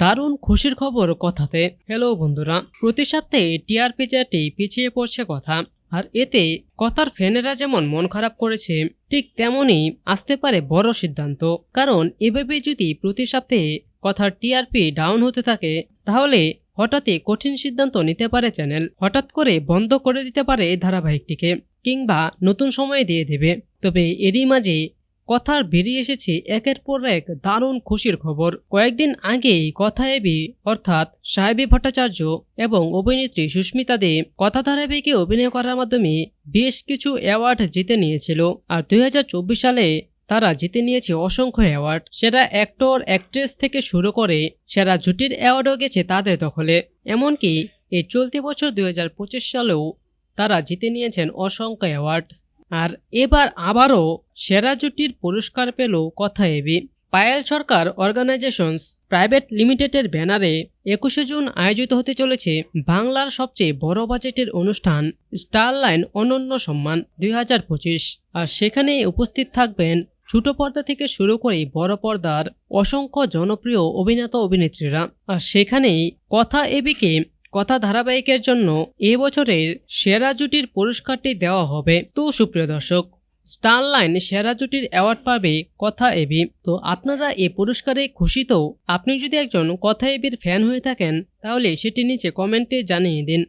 দারুণ খুশির খবর কথাতে। হ্যালো বন্ধুরা, প্রতি সপ্তাহে টিআরপি চারটি পিছিয়ে পড়ছে কথা। আর এতে কথার ফ্যানেরা যেমন মন খারাপ করেছে, ঠিক তেমনই আসতে পারে বড় সিদ্ধান্ত। কারণ এভাবে যদি প্রতি সপ্তাহে কথার টিআরপি ডাউন হতে থাকে, তাহলে হঠাৎই কঠিন সিদ্ধান্ত নিতে পারে চ্যানেল। হঠাৎ করে বন্ধ করে দিতে পারে এই ধারাবাহিকটিকে, কিংবা নতুন সময় দিয়ে দেবে। তবে এরই মাঝে কথার বেরিয়ে এসেছে একের পর এক দারুণ খুশির খবর। কয়েকদিন আগেই কথা এবি, অর্থাৎ সাহেবী ভট্টাচার্য এবং অভিনেত্রী সুস্মিতা দে কথা অভিনয় করার মাধ্যমে বেশ কিছু অ্যাওয়ার্ড জিতে নিয়েছিল। আর দুই হাজার চব্বিশ সালে তারা জিতে নিয়েছে অসংখ্য অ্যাওয়ার্ড। সেরা অ্যাক্টর, অ্যাক্ট্রেস থেকে শুরু করে সেরা জুটির অ্যাওয়ার্ডও গেছে তাদের দখলে। এমনকি এই চলতি বছর দুই হাজার পঁচিশ সালেও তারা জিতে নিয়েছেন অসংখ্য অ্যাওয়ার্ড আর এবার আবারও সেরা জুটির পুরস্কার পেল কথা AB. Payel Sarkar organisations private লিমিটেডের ব্যানারে একুশে জুন আয়োজিত হতে চলেছে বাংলার সবচেয়ে বড় বাজেটের অনুষ্ঠান স্টারলাইন অনন্য সম্মান দুই হাজার পঁচিশ। আর সেখানে উপস্থিত থাকবেন ছোট পর্দা থেকে শুরু করে বড় পর্দার অসংখ্য জনপ্রিয় অভিনেতা অভিনেত্রীরা আর সেখানেই কথা এবিকে কথা ধারাবাহিকের জন্য এ বছরের সেরা জুটির পুরস্কারটি দেওয়া হবে। তো সুপ্রিয় দর্শক, স্টারলাইন সেরা জুটির অ্যাওয়ার্ড পাবে কথা এবি। তো আপনারা এ পুরস্কারে খুশি তো? আপনি যদি একজন কথা এবির ফ্যান হয়ে থাকেন, তাহলে সেটি নিচে কমেন্টে জানিয়ে দিন।